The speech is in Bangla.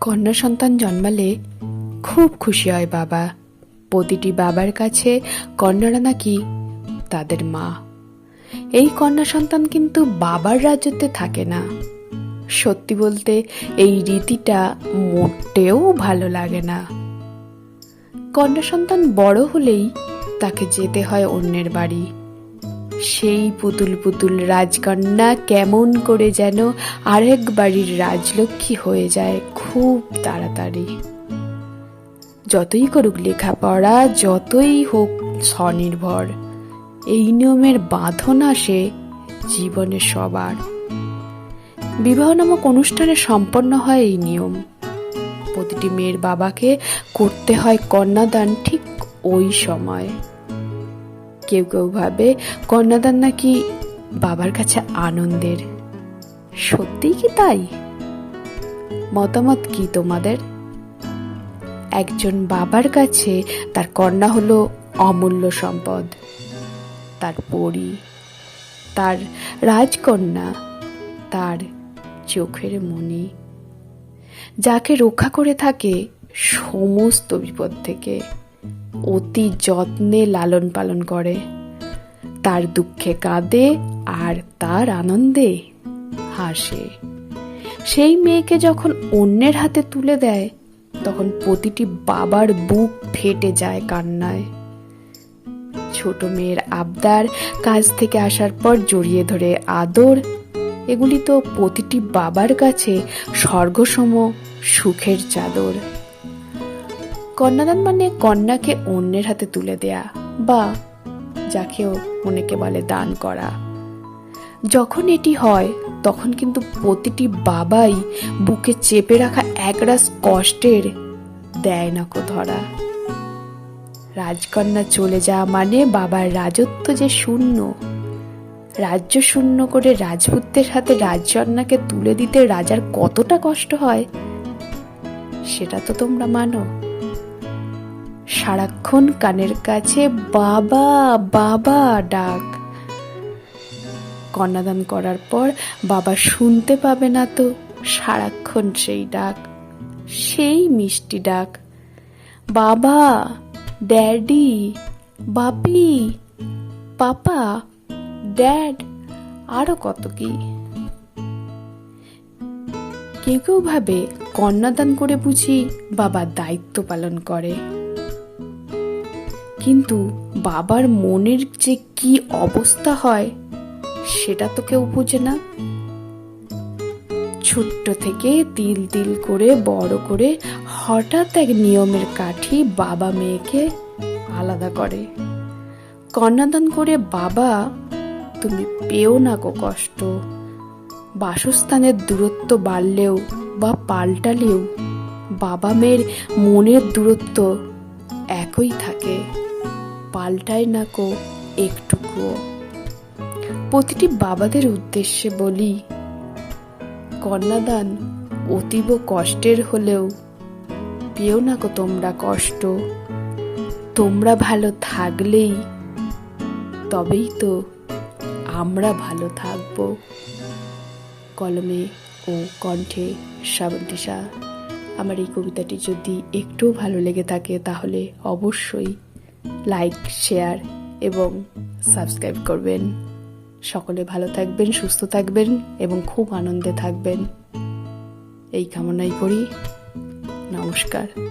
কন্যা সন্তান জন্মালে খুব খুশি হয় বাবা। প্রতিটি বাবার কাছে কন্যারা নাকি তাদের মা। এই কন্যা সন্তান কিন্তু বাবার রাজ্যতে থাকে না। সত্যি বলতে, এই রীতিটা মোটেও ভালো লাগে না। কন্যা সন্তান বড় হলেই তাকে যেতে হয় অন্যের বাড়ি। সেই পুতুল পুতুল রাজকন্যা কেমন করে যেন আরেক বাড়ির রাজলক্ষ্মী হয়ে যায় খুব তাড়াতাড়ি। যতই করুক লেখাপড়া, যতই হোক স্বনির্ভর, এই নিয়মের বাঁধন আসে জীবনে সবার। বিবাহ নামক অনুষ্ঠানে সম্পন্ন হয় এই নিয়ম। প্রতিটি মেয়ের বাবাকে করতে হয় কন্যাদান ঠিক ওই সময়। কেউ কেউ ভাবে কন্যাদান নাকি বাবার কাছে আনন্দের। সত্যিই কি তাই? মতামত কি তোমাদের? একজন বাবার কাছে তার কন্যা হলো অমূল্য সম্পদ। তার পরী, তার রাজকন্যা, তার চোখের মণি, যাকে রক্ষা করে থাকে সমস্ত বিপদ থেকে। অতি যত্নে লালন পালন করে। তার দুঃখে কাঁদে আর তার আনন্দে হাসে। সেই মেয়েকে যখন অন্যের হাতে তুলে দেয়, তখন প্রতিটি বাবার বুক ফেটে যায় কান্নায়। ছোট মেয়ের আবদার কাজ থেকে আসার পর জড়িয়ে ধরে আদর, এগুলি তো প্রতিটি বাবার কাছে স্বর্গসম সুখের চাদর। কন্যাদান মানে কন্যাকে অন্যের হাতে তুলে দেয়া বা যাকেও অনেকে বলে দান করা। যখন এটি হয়, তখন কিন্তু প্রতিটি বাবাই বুকে চেপে রাখা একরাশ কষ্টের দেয় না কো ধরা। রাজকন্যা চলে যাওয়া মানে বাবার রাজত্ব যে শূন্য। রাজ্য শূন্য করে রাজপুত্রের হাতে রাজকন্যাকে তুলে দিতে রাজার কতটা কষ্ট হয়, সেটা তো তোমরা মানো। সারাক্ষণ কানের কাছে বাবা বাবা ডাক। কন্যাদান করার পর বাবা শুনতে পাবে না তো সারাক্ষণ সেই ডাক, সেই মিষ্টি ডাক। বাবা, ড্যাডি, বাপি, পাপা, ড্যাড, আরও কত কি। কেউ কেউ ভাবে কন্যাদান করে বুঝি বাবা দায়িত্ব পালন করে। কিন্তু বাবার মনের যে কি অবস্থা হয়, সেটা তো কেউ বুঝে না। ছোট্ট থেকে তিল তিল করে, বড় করে হঠাৎ এক নিয়মের কাঠি বাবা মেয়েকে আলাদা করে। কন্যাদান করে, বাবা, তুমি পেও না কো কষ্ট। বাসস্থানের দূরত্ব বাড়লেও বা পাল্টালেও বাবা মেয়ের মনের দূরত্ব একই থাকে। পাল্টায় না কো একটুকুও। প্রতিটি বাবাদের উদ্দেশ্যে বলি, কন্যাদান অতীব কষ্টের হলেও পেও না কো তোমরা কষ্ট। তোমরা ভালো থাকলেই তবেই তো আমরা ভালো থাকব। কলমে ও কণ্ঠে শ্রাবন্তিশা আমার এই কবিতাটি যদি একটুও ভালো লেগে থাকে তাহলে অবশ্যই লাইক, শেয়ার এবং সাবস্ক্রাইব করবেন। সকলে ভালো থাকবেন, সুস্থ থাকবেন এবং খুব আনন্দে থাকবেন। এই কামনাই করি। নমস্কার।